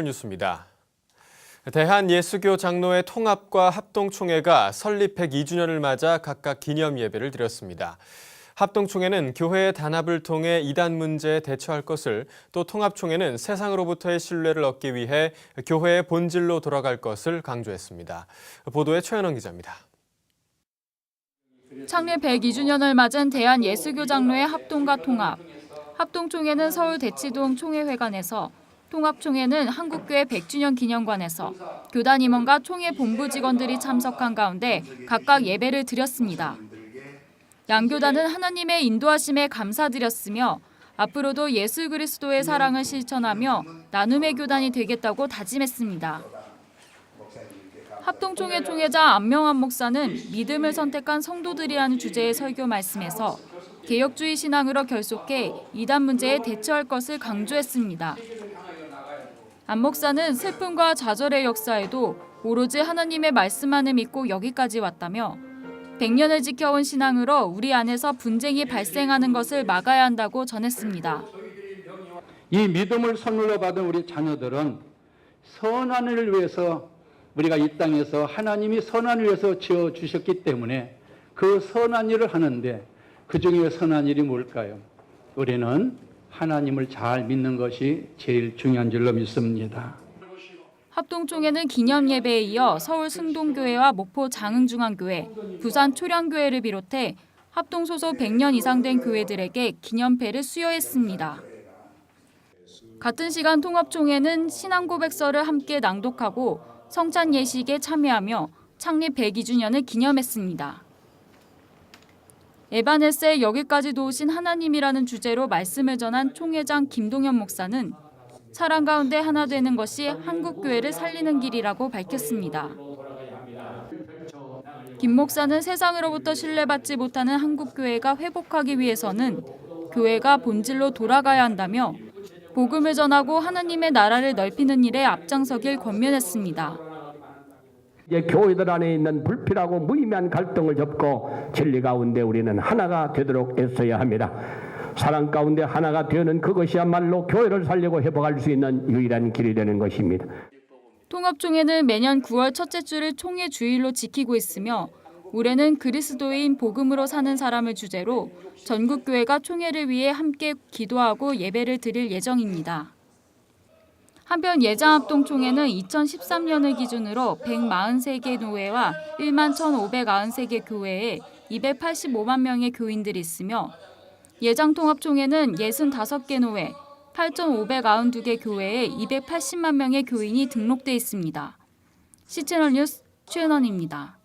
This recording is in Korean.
뉴스입니다. 대한예수교 장로회 통합과 합동총회가 설립 102주년을 맞아 각각 기념 예배를 드렸습니다. 합동총회는 교회의 단합을 통해 이단 문제에 대처할 것을, 또 통합총회는 세상으로부터의 신뢰를 얻기 위해 교회의 본질로 돌아갈 것을 강조했습니다. 보도에 최현원 기자입니다. 창립 102주년을 맞은 대한예수교 장로회 합동과 통합. 합동총회는 서울 대치동 총회회관에서, 통합총회는 한국교회 100주년 기념관에서 교단 임원과 총회 본부 직원들이 참석한 가운데 각각 예배를 드렸습니다. 양교단은 하나님의 인도하심에 감사드렸으며 앞으로도 예수 그리스도의 사랑을 실천하며 나눔의 교단이 되겠다고 다짐했습니다. 합동총회 총회자 안명환 목사는 믿음을 선택한 성도들이라는 주제의 설교 말씀에서 개혁주의 신앙으로 결속해 이단 문제에 대처할 것을 강조했습니다. 안 목사는 슬픔과 좌절의 역사에도 오로지 하나님의 말씀만을 믿고 여기까지 왔다며 100년을 지켜온 신앙으로 우리 안에서 분쟁이 발생하는 것을 막아야 한다고 전했습니다. 이 믿음을 선물로 받은 우리 자녀들은 선한을 위해서 우리가 이 땅에서 하나님이 선한을 위해서 지어 주셨기 때문에 그 선한 일을 하는데 그 중에 선한 일이 뭘까요? 우리는 하나님을 잘 믿는 것이 제일 중요한 줄로 믿습니다. 합동총회는 기념 예배에 이어 서울 승동교회와 목포 장흥중앙교회, 부산 초량교회를 비롯해 합동 소속 100년 이상 된 교회들에게 기념패를 수여했습니다. 같은 시간 통합총회는 신앙 고백서를 함께 낭독하고 성찬 예식에 참여하며 창립 102주년을 기념했습니다. 에바네스의 여기까지도 오신 하나님이라는 주제로 말씀을 전한 총회장 김동현 목사는 사랑 가운데 하나 되는 것이 한국 교회를 살리는 길이라고 밝혔습니다. 김 목사는 세상으로부터 신뢰받지 못하는 한국 교회가 회복하기 위해서는 교회가 본질로 돌아가야 한다며 복음을 전하고 하나님의 나라를 넓히는 일에 앞장서길 권면했습니다. 이제 교회들 안에 있는 불필하고 무의미한 갈등을 접고 진리 가운데 우리는 하나가 되도록 애써야 합니다. 사랑 가운데 하나가 되는 그것이야말로 교회를 살리고 회복할 수 있는 유일한 길이 되는 것입니다. 통합총회는 매년 9월 첫째 주를 총회 주일로 지키고 있으며 올해는 그리스도인 복음으로 사는 사람을 주제로 전국 교회가 총회를 위해 함께 기도하고 예배를 드릴 예정입니다. 한편 예장합동총회는 2013년을 기준으로 143개 노회와 1만 1,593개 교회에 285만 명의 교인들이 있으며 예장통합총회는 65개 노회, 8,592개 교회에 280만 명의 교인이 등록돼 있습니다. 시채널 뉴스 최은원입니다.